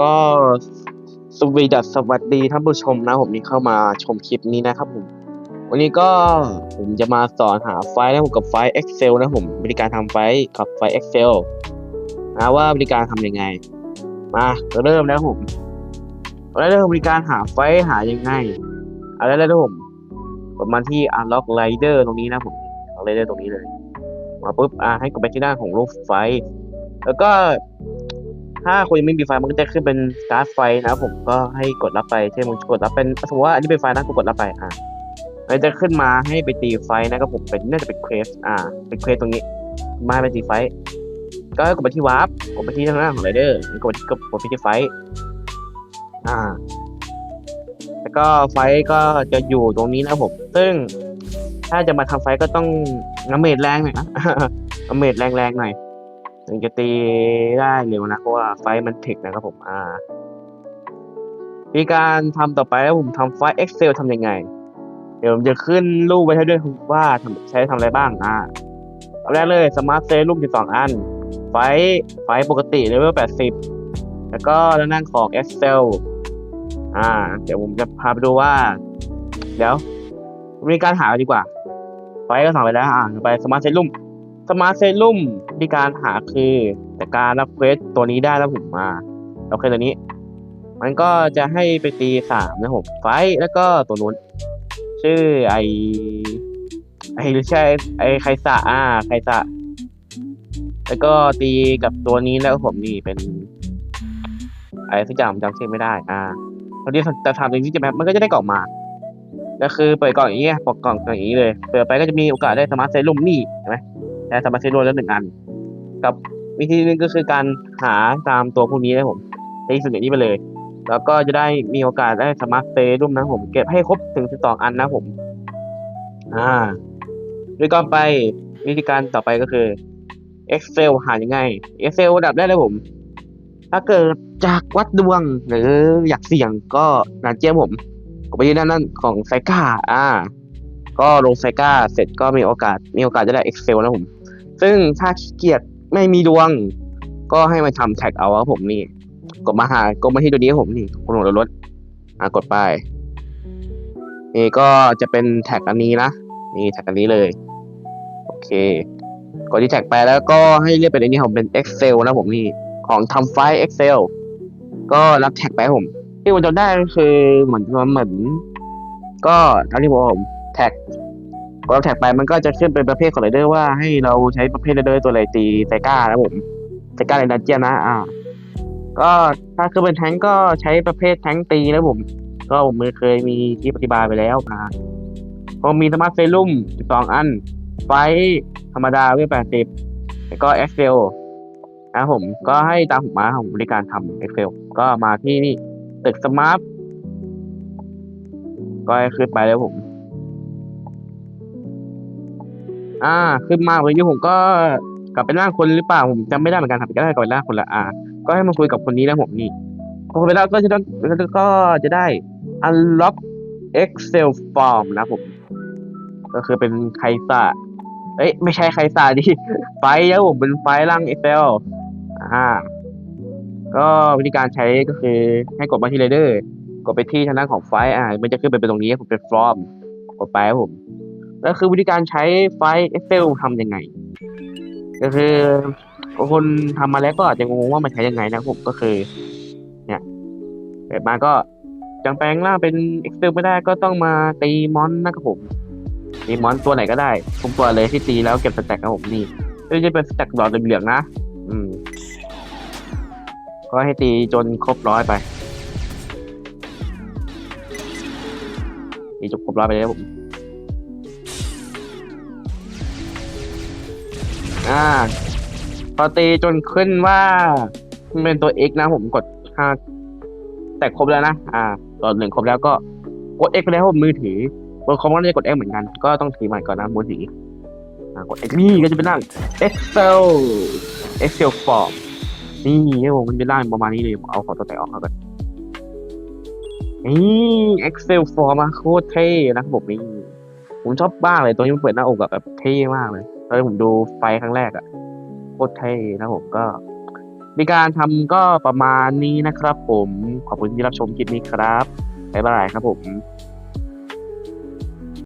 ก็สวีดัสสวัสดีท่านผู้ชมนะผมที่เข้ามาชมคลิปนี้นะครับผม วันนี้ก็ผมจะมาสอนหาไฟล์นะผมกับไฟล์ Excel นะผมวิธีการทำไฟล์กับไฟล์ Excel นะว่าวิธีการทำยังไง มาเริ่มแล้วผมเราเริ่มวิธีการหาไฟล์หายังไงอะไรแล้วนะผมกดมาที่ unlock rider ตรงนี้นะผม unlock rider ตรงนี้เลย มาปุ๊บอ่าให้กดไปที่หน้าของรูปไฟล์แล้วก็ถ้าคุณยังไม่มีไฟล์มันก็จะขึ้นเป็นการ์ดไฟล์นะครับผมก็ให้กดรับไปเช่นมึงกดรับเป็นสมมติว่าอันนี้เป็นไฟล์นะกูกดรับไปอ่ามันจะขึ้นมาให้ไปตีไฟล์นะครับผมเป็นน่าจะเป็นเควสอ่าเป็นเควสตรงนี้ มาไปตีไฟล์ก็กดไปที่วาร์ปกดไปที่ทางหน้าของไรเดอร์กดกดกดไปที่ไฟล์อ่า แล้วก็ไฟล์ก็จะอยู่ตรงนี้นะผม ซึ่งถ้าจะมาทำไฟล์ก็ต้อง น้ำเมดแรงหน่อยนะน้ำเมดแรงๆหน่อยถึงจะตีได้เร็วนะเพราะว่าไฟมันเทคนะครับผมอ่ามีการทำต่อไปแล้วผมทำไฟล์ Excel ทำยังไง เดี๋ยวผมจะขึ้นรูปไว้ให้ด้วยว่าทำใช้ทำอะไรบ้างอ่าเอาแรกเลย Smart Set รูป12อัน ไฟล์ไฟล์ปกติเลเวล80แล้วก็ด้านหน้าของ Excel อ่า เดี๋ยวผมจะพาไปดูว่า เดี๋ยว มีการหาดีกว่า ไฟก็สั่งไปแล้วอ่าไป Smart Set รูปสมาร์ทเซรุ่มวิธีการหาคือแต่การรับเควสตัวนี้ได้แล้วผมมาโอเคตัวนี้ มันก็จะให้ไปตีสามนะผมไฟแล้วก็ตัวนู้นชื่อไอไอหรือใช่ไอไคสะอ่าไคสะแล้วก็ตีกับตัวนี้แล้วผมนี่เป็นไรสักอย่างผมจำชื่อไม่ได้ อ่าตอนนี้แต่ทำจริงๆจะแบบมันก็จะได้กล่องมา ก็คือเปิดกล่องอย่างเงี้ยปกกล่องอย่างนี้เลย เปิดไปก็จะมีโอกาสได้สมาร์ทเซรุ่มนี่เห็นไหมได้สมาร์ทเซตรวมแล้วหนึ่งอัน กับวิธีนึงก็คือการหาตามตัวพวกนี้นะผมใช้ส่วนอย่างนี้ไปเลย แล้วก็จะได้มีโอกาสได้สมาร์ทเซรุ่มนะผม เก็บให้ครบถึงสิบสองอันนะผม อ่าโดยก่อนไปวิธีการต่อไปก็คือ Excel หายังไง Excel ระดับแรกเลยผม ถ้าเกิดจากวัดดวงหรืออยากเสี่ยงก็นาเจียผม ไปที่ด้านนั้นของไซก้าอ่า ก็ลงไซก้าเสร็จก็มีโอกาสมีโอกาสจะได้ Excel นะผม ซึ่งถ้าขี้เกียจไม่มีดวง ก็ให้มาทำแท็กเอาครับผมนี่ กดมาหากดมาที่ตัวนี้ผมนี่คุณหลวรถอ่ากดไป นี่ก็จะเป็นแท็กอันนี้นะ นี่แท็กอันนี้เลย โอเค กดที่แท็กไปแล้วก็ให้เรียกเป็นอันนี้ผมเป็น Excel นะผมนี่ ของทำไฟล์ Excel ก็รับแท็กไปผม ที่ผมจำได้ก็คือเหมือนเหมือน ก็เท่าที่ผมแท็กพอเราแท็กไปมันก็จะขึ้นเป็นประเภทของไรเดอร์ว่าให้เราใช้ประเภทไรเดอร์ตัวอะไรตีไซก้านะผมไซก้าในดันเจียนนะอ่าก็ถ้าคือเป็นแทงก็ใช้ประเภทแทงตีนะผม ก็ผมเคยมีคลิปอธิบายไปแล้วนะพอมีสมาร์ทเซรุ่มสองอัน ไฟธรรมดาเวลแปดสิบแล้วก็เอ็กเซลนะผมก็ให้ตามผมมาของบริการทำเอ็กเซลก็มาที่นี่ ตึกสมาร์ทก็ให้ขึ้นไปแล้วผม อ่า ขึ้นมาวันนี้ผมก็กลับไปร่างคนหรือเปล่าผมจำไม่ได้เหมือนกันครับก็ได้กลับไปร่างคนละอ่า ก็ให้มาคุยกับคนนี้แล้วผมนี่พอคุยไปแล้วก็จะต้องก็จะได้ unlock excel form นะผม ก็คือเป็นไคซาเอ้ย ไม่ใช่ไคซาดิไฟล์แล้วผมเป็นไฟล์ร่าง excel อ่า ก็วิธีการใช้ก็คือให้กดมาที่ Raider กดไปที่ทางด้านของไฟล์อ่ามันจะขึ้นไปเป็นตรงนี้ผมเป็น form กดไปครับผมแล้วคือวิธีการใช้ไฟล์ Excel ทำยังไง ก็คือคนทำมาแล้วก็อาจจะงงว่ามันใช้ยังไงนะผมก็คือ เนี่ยเปิดมาก็จังแปลงร่างเป็น Excel ไม่ได้ก็ต้องมาตีมอนนะครับผมตีมอนตัวไหนก็ได้ผมตัวเลยที่ตีแล้วเก็บสแต็กครับผมนี่ไม่จะเป็นสแต็กหลอดเหลืองๆนะ อืม ก็ให้ตีจนครบร้อยไปตีจนครบร้อยไปเลยครับผมอ่าพอตีจนขึ้นว่ามันเป็นตัว x นะผมกดห้าแต่ครบแล้วนะ อ่าตอนหนึ่งครบแล้วก็กด x ไปแล้วผมมือถือบนคอมก็จะกด x เหมือนกัน ก็ต้องถือใหม่ก่อนนะมือถืออ่กด x นี่ก็จะเป็นร่ง excel excel form นี่ครับผมมันเป็นร่างประมาณนี้เลยผมเอาขอตัวแต่ออกก่อนนี่ excel form มาโคตรเท่นะครับผมนี่ผมชอบบ้ากเลยตัวนี้มันเปิดหน้าอกแบบเท่มากเลยตอนที่ผมดูไฟครั้งแรกอะโคตรเท่นะผมก็มีการทำก็ประมาณนี้นะครับผมขอบคุณที่รับชมคลิปนี้ครับบ๊ายบายครับผม